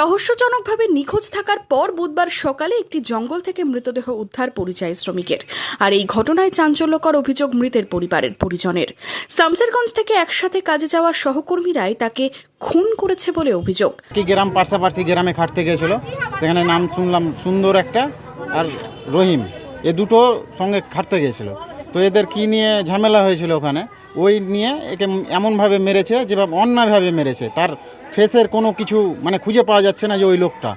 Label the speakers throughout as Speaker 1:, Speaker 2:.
Speaker 1: রহস্যজনকভাবে নিখোঁজ থাকার পর বুধবার সকালে একটি জঙ্গল থেকে মৃতদেহ উদ্ধার পরিযায়ী শ্রমিকের। আর এই ঘটনায় চাঞ্চল্যকর অভিযোগ মৃতের পরিবারের পরিজনের। শামসেরগঞ্জ থেকে একসাথে কাজে যাওয়া সহকর্মীরাই তাকে খুন করেছে বলে অভিযোগ।
Speaker 2: কি গ্রাম পার্শ্বাপার্শ্ব গ্রামে খাটতে গিয়েছিল। সেখানে নাম শুনলাম, সুন্দর একটা আর রহিম। এ দুটো সঙ্গে খাটতে গিয়েছিল। তো এদের কি নিয়ে ঝামেলা হয়েছিল ওখানে? ওই নিয়ে একে এমনভাবে মেরেছে যেভাবে অন্যায়ভাবে মেরেছে। তার ফেসের কোনো কিছু মানে খুঁজে পাওয়া যাচ্ছে না যে ওই লোকটা।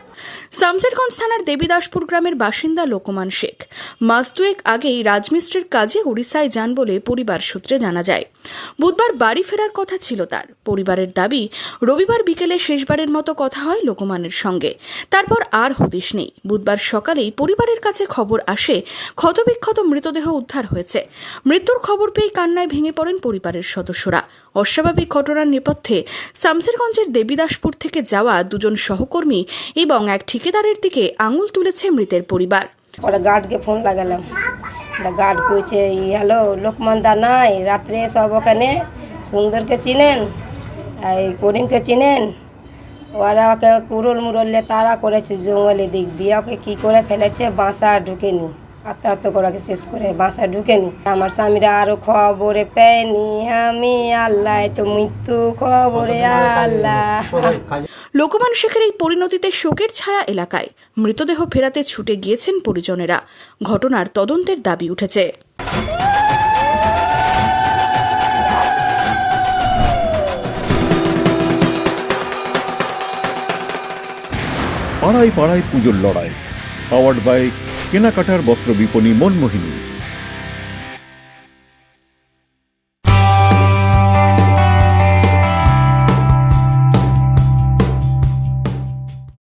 Speaker 1: শামসেরগঞ্জ থানার দেবীদাসপুর গ্রামের বাসিন্দা লোকমান শেখ। মাস দুয়েক আগেই রাজমিস্ত্রির কাজে উড়িষ্যায় যান বলে পরিবার সূত্রে জানা যায়। বুধবার বাড়ি ফেরার কথা ছিল তার। পরিবারের দাবি, রবিবার বিকেলে শেষবারের মতো কথা হয় লোকমানের সঙ্গে। তারপর আর হদিশ নেই। বুধবার সকালেই পরিবারের কাছে খবর আসে, ক্ষতবিক্ষত মৃতদেহ উদ্ধার হয়েছে। মৃত্যুর খবর পেয়ে কান্নায় ভেঙে পড়েন পরিবারের সদস্যরা। অস্বাভাবিক ঘটনার নেপথ্যে শামসেরগঞ্জের দেবীদাসপুর থেকে যাওয়া দুজন সহকর্মী এবং এক ঠিকাদারের দিকে আঙুল তুলেছে মৃতের পরিবার।
Speaker 3: ওরা গার্ডকে ফোন লাগালাম। গার্ড কইছে হ্যালো লোকমান দা নাই, রাত্রে সব ওখানে? সুন্দরকে চিনেন? এই করিমকে চিনেন? ওরা ওকে কুরুল মুরল্লে তারা করেছে জঙ্গলে দিক দিয়ে। ওকে কী করে ফেলেছে বাসা ঢুকেনি। আত্মহত্যা করাকে শেষ করে বাসা ঢুকেনি। আমার স্বামীরা আরও খবরে পেয়নি আমি আল্লাহ তো মৃত্যু খবরে আল্লাহ।
Speaker 1: লোকমান শেখের এই পরিণতিতে শোকের ছায়া এলাকায়। মৃতদেহ ফেরাতে ছুটে গিয়েছেন পরিজনেরা। ঘটনার তদন্তের দাবি উঠেছে।
Speaker 4: পাড়ায় পাড়ায় পুজোর লড়াই পাওয়ার্ড বাই কেনাকাটার বস্ত্র বিপণী মনমোহিনী।